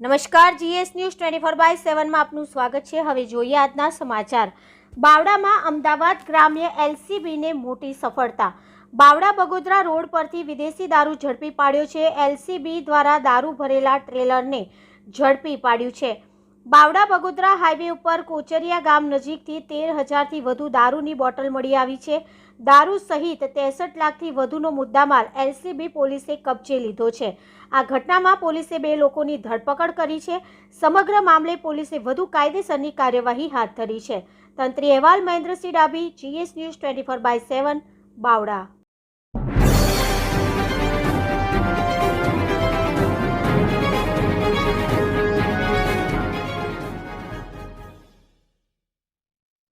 નમસ્કાર, GS news twenty four by સેવનમાં આપનું સ્વાગત છે. હવે જોઈએ આજના સમાચાર. બાવડામાં અમદાવાદ ગ્રામ્ય એલસીબીને મોટી સફળતા. બાવડા બગોદરા રોડ પરથી વિદેશી દારૂ ઝડપી પાડ્યો છે. એલસીબી દ્વારા દારૂ ભરેલા ટ્રેલરને ઝડપી પાડ્યું છે. બાવડા બગોદરા હાઈવે ઉપર કોચરિયા ગામ નજીકથી તેર હજારથી વધુ દારૂની બોટલ મળી આવી છે. દારૂ સહિત ત્રેસઠ લાખથી વધુનો મુદ્દામાલ એલસીબી પોલીસે કબજે લીધો છે. આ ઘટનામાં પોલીસે બે લોકોની ધરપકડ કરી છે. સમગ્ર મામલે પોલીસે વધુ કાયદેસરની કાર્યવાહી હાથ ધરી છે. તંત્રી અહેવાલ Mahendrasinh Dabhi, GS news twenty four by seven, Bavda.